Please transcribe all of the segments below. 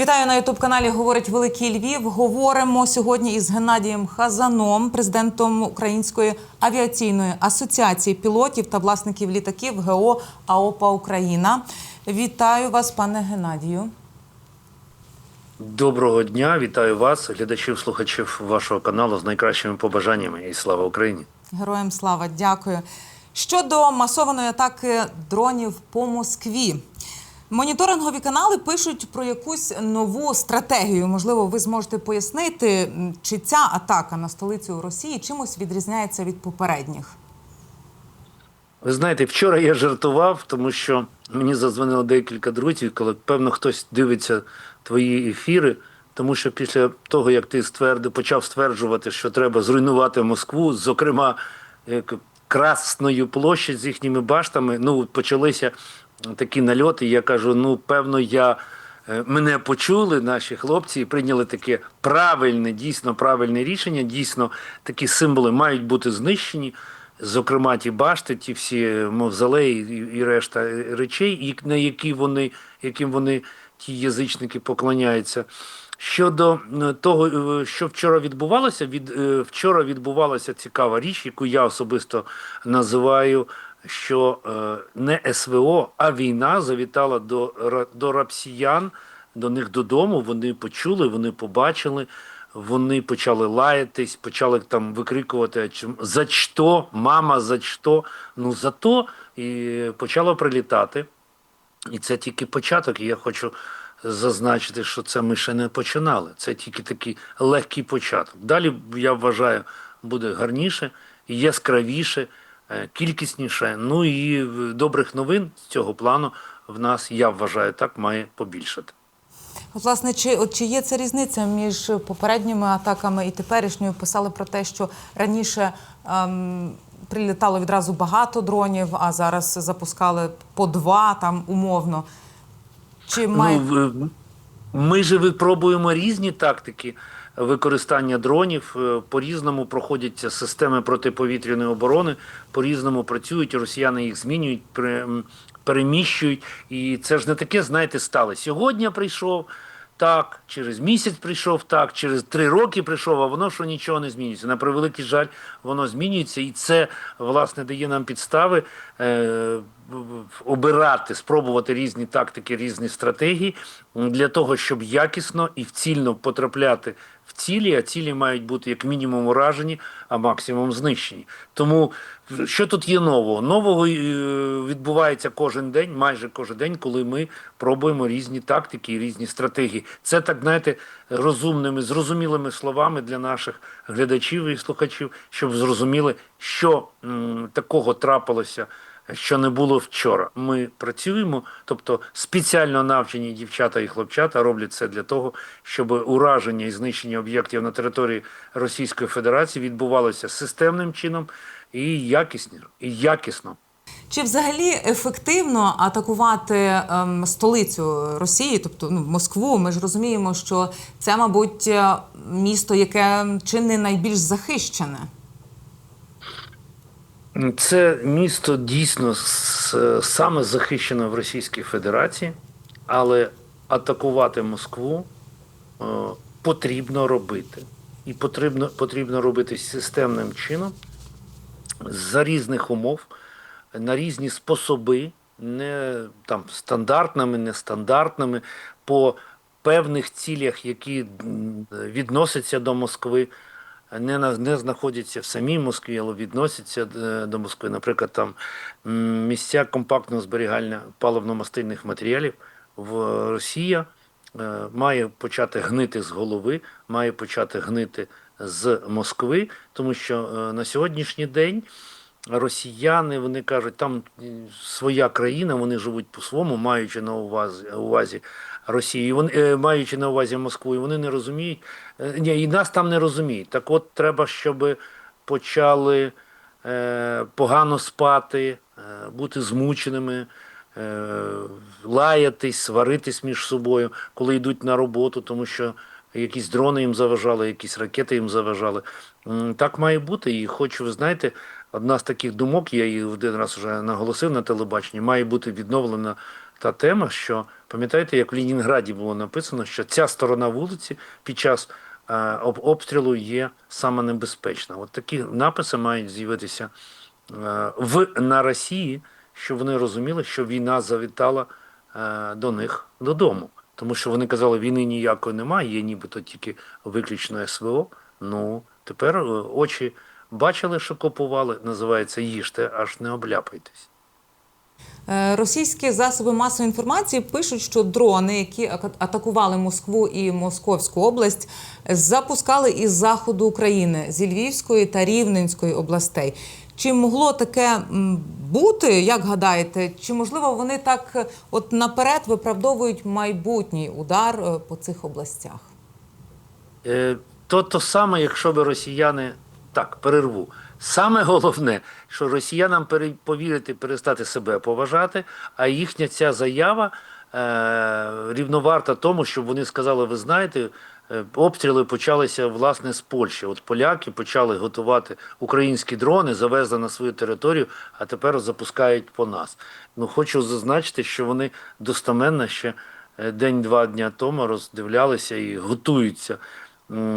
Вітаю на ютуб каналі Говорить Великий Львів. Говоримо сьогодні із Геннадієм Хазаном, президентом Української авіаційної асоціації пілотів та власників літаків ГО АОПА Україна. Вітаю вас, пане Геннадію. Доброго дня, вітаю вас, глядачів, слухачів вашого каналу з найкращими побажаннями і слава Україні. Героям слава, дякую. Щодо масованої атаки дронів по Москві. Моніторингові канали пишуть про якусь нову стратегію. Можливо, ви зможете пояснити, чи ця атака на столицю Росії чимось відрізняється від попередніх. Ви знаєте, вчора я жартував, тому що мені задзвонило декілька друзів, коли певно хтось дивиться твої ефіри. Тому що після того, як ти ствердив, почав стверджувати, що треба зруйнувати Москву, зокрема Красною площадь з їхніми баштами, ну почалися такі нальоти. Я кажу: ну, певно, я е, мене почули, наші хлопці, і прийняли таке правильне, дійсно правильне рішення. Дійсно, такі символи мають бути знищені. Зокрема, ті башти, ті всі мавзолеї і, решта речей, на які вони, яким вони ті язичники поклоняються. Щодо е, того, е, що вчора відбувалося, від е, вчора відбувалася цікава річ, яку я особисто називаю, що е, не СВО, а війна завітала до, до рапсіян, до них додому. Вони почули, вони побачили. Вони почали лаятись, почали там викрикувати «Чим- за що, мама, за що? Ну за то і почало прилітати. І це тільки початок. І я хочу зазначити, що це ми ще не починали. Це тільки такий легкий початок. Далі я вважаю, буде гарніше, яскравіше, кількісніше. Ну і е, добрих новин з цього плану в нас, я вважаю, так має побільшати. От, власне, чи, от, чи є ця різниця між попередніми атаками і теперішньою? Писали про те, що раніше ем, прилітало відразу багато дронів, а зараз запускали по два там умовно. Чи має... Ну, ми же випробуємо різні тактики використання дронів. е, По-різному проходяться системи протиповітряної оборони, по-різному працюють, росіяни їх змінюють, переміщують. І це ж не таке, знаєте, стало. Сьогодні прийшов. Так, через місяць прийшов так, через три роки прийшов, а воно що нічого не змінюється. На превеликий жаль, воно змінюється, і це власне дає нам підстави е, обирати, спробувати різні тактики, різні стратегії для того, щоб якісно і вцільно потрапляти в цілі, а цілі мають бути як мінімум уражені, а максимум знищені. Тому що тут є нового? Нового е, відбувається кожен день, майже кожен день, коли ми пробуємо різні тактики і різні стратегії. Це так, знаєте, розумними, зрозумілими словами для наших глядачів і слухачів, щоб зрозуміли, що м, такого трапилося. Що не було вчора. Ми працюємо, тобто спеціально навчені дівчата і хлопчата роблять це для того, щоб ураження і знищення об'єктів на території Російської Федерації відбувалося системним чином і якісно. І якісно. Чи взагалі ефективно атакувати ем, столицю Росії, тобто ну, Москву? Ми ж розуміємо, що це, мабуть, е, місто, яке чи не найбільш захищене. Це місто дійсно саме захищене в Російській Федерації, але атакувати Москву е, потрібно робити. І потрібно, потрібно робити системним чином за різних умов, на різні способи, не там стандартними, нестандартними, по певних цілях, які відносяться до Москви не, на, не знаходяться в самій Москві, але відносяться е, до Москви. Наприклад, там місця компактного зберігання паливно-мастильних матеріалів в Росія е, має почати гнити з голови, має почати гнити з Москви, тому що е, на сьогоднішній день. Росіяни вони кажуть, там своя країна, вони живуть по-своєму, маючи на увазі, увазі Росію, вони е, маючи на увазі Москву, і вони не розуміють. е, Ні, і нас там не розуміють. Так от треба, щоб почали е, погано спати, е, бути змученими, е, лаятись, сваритись між собою, коли йдуть на роботу, тому що якісь дрони їм заважали, якісь ракети їм заважали. Так має бути. І хочу, ви знаєте, одна з таких думок, я її один раз вже наголосив на телебаченні, має бути відновлена та тема, що пам'ятаєте, як в Ленінграді було написано, що ця сторона вулиці під час е, обстрілу є саме небезпечна. От такі написи мають з'явитися е, в на Росії, щоб вони розуміли, що війна завітала е, до них додому. Тому що вони казали, війни ніякої немає, є нібито тільки виключно СВО. Ну тепер е, очі бачили, що купували. Називається їжте, аж не обляпайтесь. Е, Російські засоби масової інформації пишуть, що дрони, які атакували Москву і Московську область, запускали із заходу України зі Львівської та Рівненської областей. Чи могло таке бути, як гадаєте? Чи можливо вони так е, от наперед виправдовують майбутній удар е, по цих областях? Е, то то саме, якщо би росіяни так перерву. Саме головне, що росіянам повірити, перестати себе поважати, а їхня ця заява е, рівноварта тому, щоб вони сказали: ви знаєте, е, обстріли почалися власне з Польщі. От поляки почали готувати українські дрони, завезли на свою територію, а тепер запускають по нас. Ну хочу зазначити, що вони достоменно ще е, день-два дня тому роздивлялися і готуються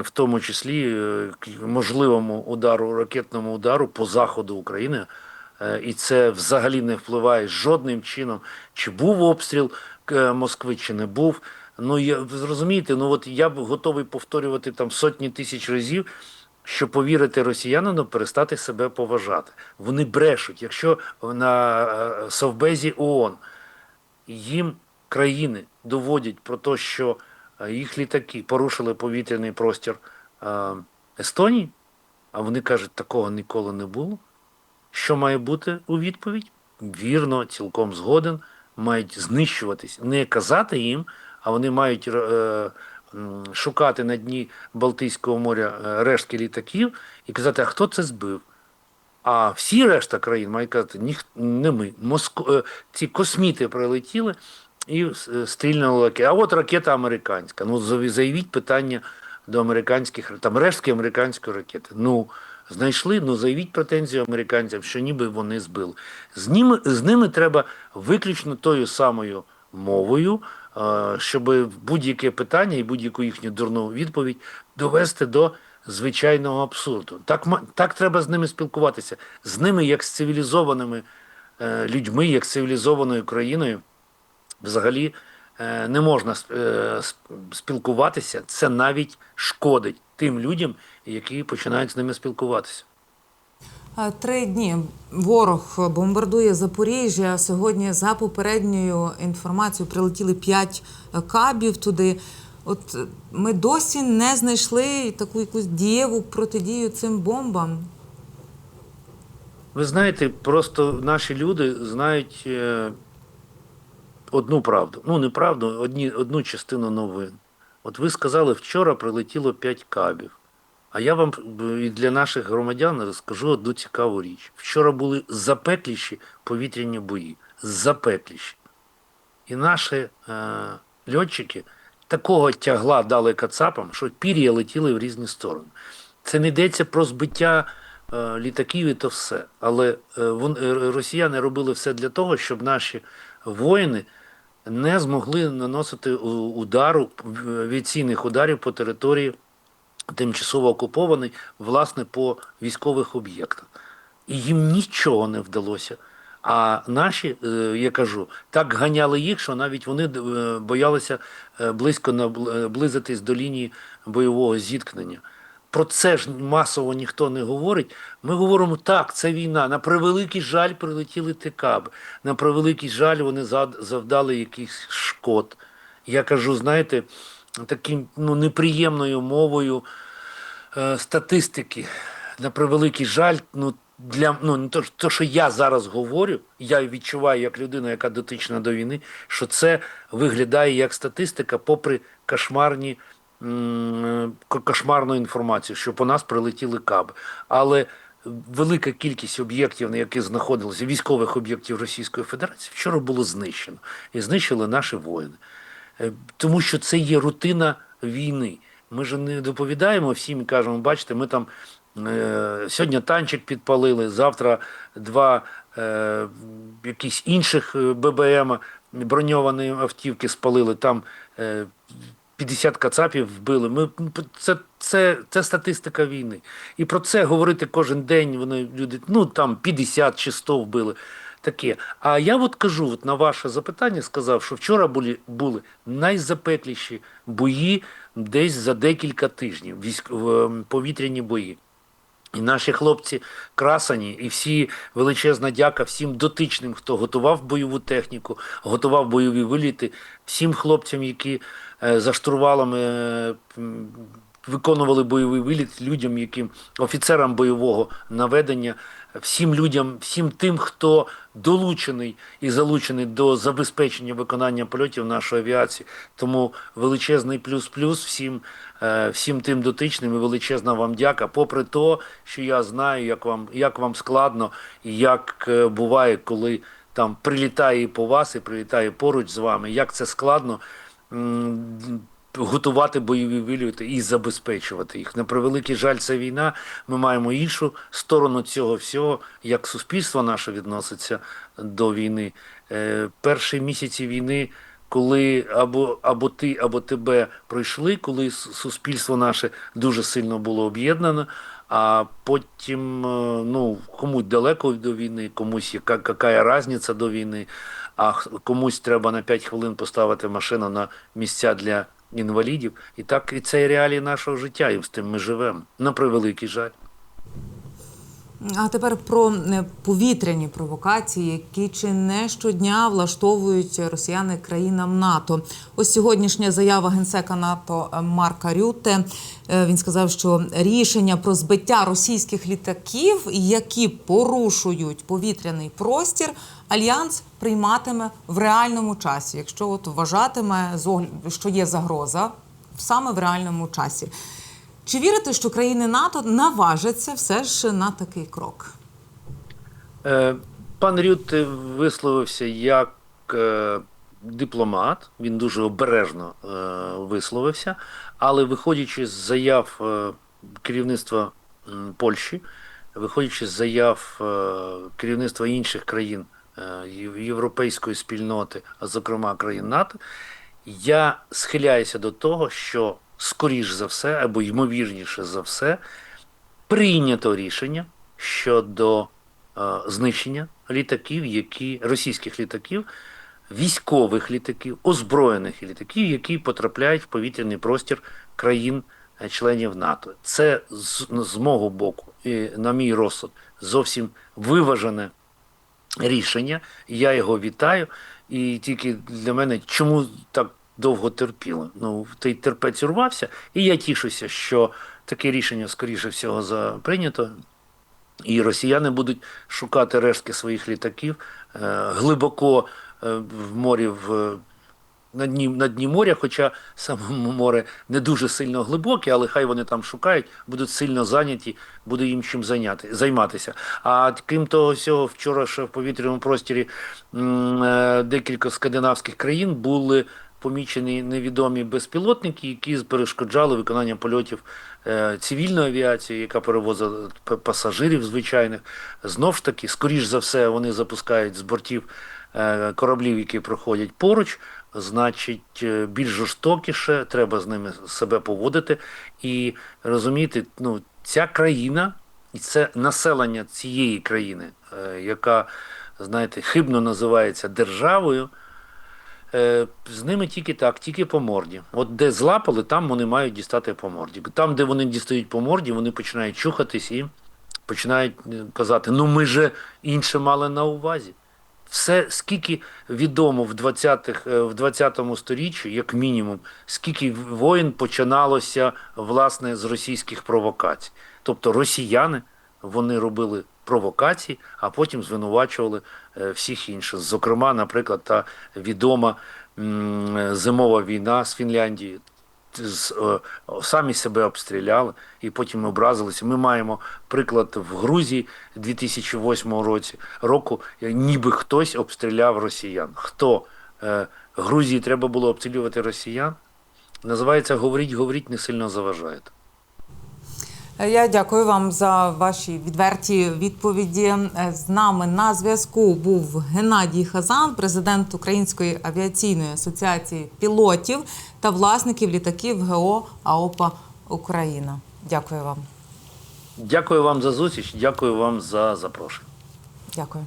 в тому числі е, к можливому удару, ракетному удару по заходу України. Е, І це взагалі не впливає жодним чином, чи був обстріл е, Москви, чи не був. Ну я зрозумієте, ну от я б готовий повторювати там сотні тисяч разів, щоб повірити росіянину, перестати себе поважати. Вони брешуть. Якщо на е, Совбезі ООН їм країни доводять про те, що е, їх літаки порушили повітряний простір Естонії, а вони кажуть, такого ніколи не було. Що має бути у відповідь? Вірно, цілком згоден, мають знищуватись, не казати їм, а вони мають е, шукати на дні Балтійського моря е, рештки літаків і казати, а хто це збив? А всі решта країн мають казати, ніх, не ми. Моск... е, Ці косміти прилетіли і е, стрільнули ракети. А от ракета американська. Ну, заявіть питання до американських там рештки американської ракети. Ну, знайшли, ну заявіть претензію американцям, що ніби вони збили. З ними, з ними треба виключно тою самою мовою, е, щоб будь-яке питання і будь-яку їхню дурну відповідь довести до звичайного абсурду. Так, так треба з ними спілкуватися. З ними, як з цивілізованими е, людьми, як цивілізованою країною, взагалі е, не можна е, спілкуватися. Це навіть шкодить тим людям, які починають з ними спілкуватися. Три дні ворог бомбардує Запоріжжя. Сьогодні, за попередньою інформацією, прилетіли п'ять е, кабів туди. От ми досі не знайшли таку якусь дієву протидію цим бомбам. Ви знаєте, просто наші люди знають одну правду. Ну, не правду, одні, одну частину новин. От ви сказали, вчора прилетіло 5 кабів. А я вам і для наших громадян розкажу одну цікаву річ. Вчора були запекліші повітряні бої. Запекліші. І наші е, льотчики такого тягла дали кацапам, що пір'я летіли в різні сторони. Це не йдеться про збиття е, літаків і то все. Але е, вон, е, росіяни робили все для того, щоб наші воїни не змогли наносити удару, авіаційних ударів по території тимчасово окупований, власне, по військових об'єктах. І їм нічого не вдалося. А наші, е, я кажу, так ганяли їх, що навіть вони е, боялися е, близько наблизитись до лінії бойового зіткнення. Про це ж масово ніхто не говорить. Ми говоримо, так, це війна. На превеликий жаль прилетіли тикаби. На превеликий жаль вони завдали якихось шкод. Я кажу, знаєте, таким ну, неприємною мовою е, статистики. На превеликий жаль, ну для ну то, то, що я зараз говорю, я відчуваю як людина, яка дотична до війни, що це виглядає як статистика, попри кошмарні м, ко- кошмарну інформацію, що по нас прилетіли каби. Але велика кількість об'єктів, на які знаходилися військових об'єктів Російської Федерації, вчора було знищено і знищили наші воїни. Е, Тому що це є рутина війни. Ми ж не доповідаємо всім і кажемо, бачите, ми там е, сьогодні танчик підпалили, завтра два е, якісь інших е, ББМ броньовані автівки спалили, там е, 50 кацапів вбили. Ми, це, це, це статистика війни. І про це говорити кожен день. Вони люди, ну там 50 чи 100 вбили. Таке. А я от кажу, от на ваше запитання сказав, що вчора були, були найзапекліші бої десь за декілька тижнів, військ, ем, повітряні бої. І наші хлопці красані, і всі величезна дяка всім дотичним, хто готував бойову техніку, готував бойові виліти, всім хлопцям, які за штурвалами е, виконували бойовий виліт, людям, яким офіцерам бойового наведення, всім людям, всім тим, хто долучений і залучений до забезпечення виконання польотів нашої авіації. Тому величезний плюс-плюс всім, е, всім тим дотичним і величезна вам дяка. Попри то, що я знаю, як вам, як вам складно і як е, буває, коли там прилітає і по вас, і прилітає поруч з вами, як це складно. Готувати бойові вильоти і забезпечувати їх. На превеликий жаль, це війна. Ми маємо іншу сторону цього всього, як суспільство наше відноситься до війни. Е, перші місяці війни, коли або, або ти, або тебе пройшли, коли суспільство наше дуже сильно було об'єднано. А потім, е, ну, комусь далеко до війни, комусь яка, яка різниця до війни, а комусь треба на 5 хвилин поставити машину на місця для інвалідів. І так і це реалії нашого життя, і з тим ми живемо. На превеликий жаль. А тепер про е, повітряні провокації, які чи не щодня влаштовують росіяни країнам НАТО. Ось сьогоднішня заява генсека НАТО Марка Рюте. Е, Він сказав, що рішення про збиття російських літаків, які порушують повітряний простір, альянс прийматиме в реальному часі, якщо от вважатиме що є загроза саме в реальному часі. Чи вірите, що країни НАТО наважаться все ж на такий крок? Е, Пан Рютте висловився як е, дипломат, він дуже обережно е, висловився, але виходячи з заяв керівництва Польщі, виходячи з заяв керівництва інших країн європейської спільноти, а зокрема країн НАТО, я схиляюся до того, що скоріш за все, або ймовірніше за все, прийнято рішення щодо е, знищення літаків, які російських літаків, військових літаків, озброєних літаків, які потрапляють в повітряний простір країн-членів НАТО. Це з, з мого боку, і на мій розсуд, зовсім виважене рішення. Я його вітаю. І тільки для мене чому так довго терпіло? Ну, той терпець урвався, і я тішуся, що таке рішення, скоріше всього, за прийнято. І росіяни будуть шукати рештки своїх літаків е, глибоко е, в морі в на дні, на дні моря, хоча саме море не дуже сильно глибоке, але хай вони там шукають, будуть сильно зайняті, буде їм чим зайняти, займатися. А крім того всього, вчора ще в повітряному просторі е, декілька скандинавських країн були помічені невідомі безпілотники, які перешкоджали виконання польотів е, цивільної авіації, яка перевозила пасажирів звичайних. Знов ж таки, скоріш за все, вони запускають з бортів е, кораблів, які проходять поруч. Значить, е, більш жорстокіше треба з ними себе поводити і розуміти, ну, ця країна і це населення цієї країни, яка, знаєте, хибно називається державою. Е, З ними тільки так, тільки по морді. От де злапали, там вони мають дістати по морді. Там, де вони дістають по морді, вони починають чухатись і починають е, казати: ну ми же інше мали на увазі. Все, скільки відомо в 20-х, е, в 20-му сторіччі, як мінімум, скільки воїн починалося власне з російських провокацій. Тобто росіяни вони робили провокації, а потім звинувачували е, всіх інших. Зокрема, наприклад, та відома зимова війна з Фінляндією. Е, самі себе обстріляли і потім образилися. Ми маємо приклад в Грузії 2008 році року, е, ніби хтось обстріляв росіян. Хто Грузії треба було обстрілювати росіян? Називається говоріть, говоріть, не сильно заважаєте. Я дякую вам за ваші відверті відповіді. Е, З нами на зв'язку був Геннадій Хазан, президент Української авіаційної асоціації пілотів та власників літаків ГО АОПА Україна. Дякую вам. Дякую вам за зустріч, дякую вам за запрошення. Дякую.